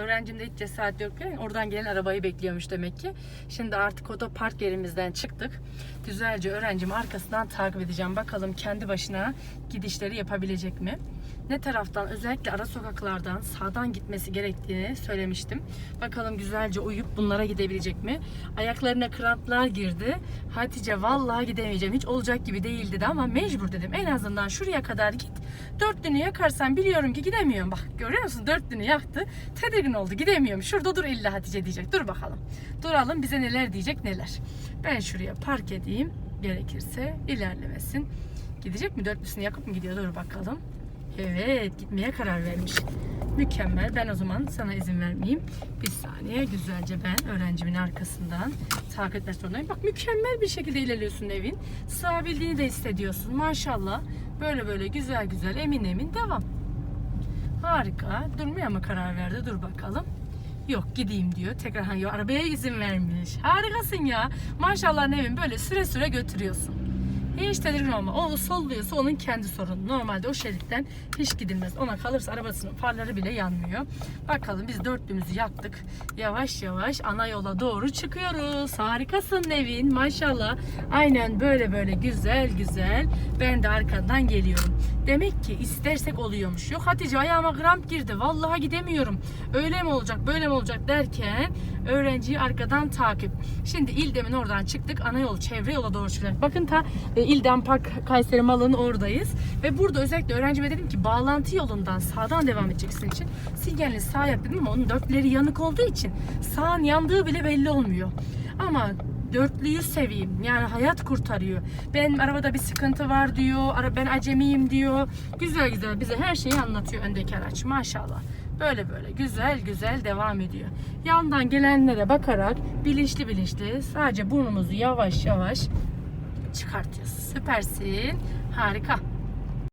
öğrencimde hiç cesaret yok. Yani oradan gelen arabayı bekliyormuş demek ki. Şimdi artık otopark yerimizden çıktık. Güzelce öğrencimi arkasından takip edeceğim. Bakalım kendi başına gidişleri yapabilecek mi? Ne taraftan özellikle ara sokaklardan sağdan gitmesi gerektiğini söylemiştim. Bakalım güzelce uyup bunlara gidebilecek mi? Ayaklarına kramplar girdi. Hatice vallahi gidemeyeceğim. Hiç olacak gibi değil dedi ama mecbur dedim. En azından şuraya kadar git. Dörtlünü yakarsan biliyorum ki gidemiyorum. Bak görüyor musun? Dörtlünü yaktı. Tedirgin oldu. Gidemiyorum. Şurada dur illa Hatice diyecek. Dur bakalım. Duralım bize neler diyecek neler. Ben şuraya park edeyim. Gerekirse ilerlemesin. Gidecek mi? Dörtlüsünü yakıp mı gidiyor? Dur bakalım. Evet gitmeye karar vermiş. Mükemmel. Ben o zaman sana izin vermeyeyim. Bir saniye güzelce ben öğrencimin arkasından takip etmek zorundayım. Bak mükemmel bir şekilde ilerliyorsun evin. Sığabildiğini de hissediyorsun. Maşallah. Böyle böyle güzel güzel emin emin devam. Harika. Durmaya mı karar verdi? Dur bakalım. Yok gideyim diyor. Tekrar hani arabaya izin vermiş. Harikasın ya. Maşallah Nevin böyle süre süre götürüyorsun. Hiç tedirgin olma. O solluyorsa onun kendi sorunu. Normalde o şeritten hiç gidilmez. Ona kalırsa arabasının farları bile yanmıyor. Bakalım biz dörtlüğümüzü yaktık. Yavaş yavaş ana yola doğru çıkıyoruz. Harikasın Nevin. Maşallah. Aynen böyle böyle güzel güzel. Ben de arkandan geliyorum. Demek ki istersek oluyormuş. Yok Hatice ayağıma kramp girdi. Vallahi gidemiyorum. Öyle mi olacak böyle mi olacak derken öğrenciyi arkadan takip. Şimdi İldem'in oradan çıktık. Ana yol çevre yola doğru çıkacak. Bakın ta e, İldem Park Kayseri Malı'nın oradayız. Ve burada özellikle öğrencime dedim ki bağlantı yolundan sağdan devam edeceksin için sinyalini sağ yap dedim ama onun dörtleri yanık olduğu için sağın yandığı bile belli olmuyor. Ama dörtlüyü seveyim. Yani hayat kurtarıyor. Benim arabada bir sıkıntı var diyor. Ben acemiyim diyor. Güzel güzel bize her şeyi anlatıyor öndeki araç. Maşallah. Böyle böyle güzel güzel devam ediyor. Yandan gelenlere bakarak bilinçli bilinçli sadece burnumuzu yavaş yavaş çıkartıyoruz. Süpersin. Harika.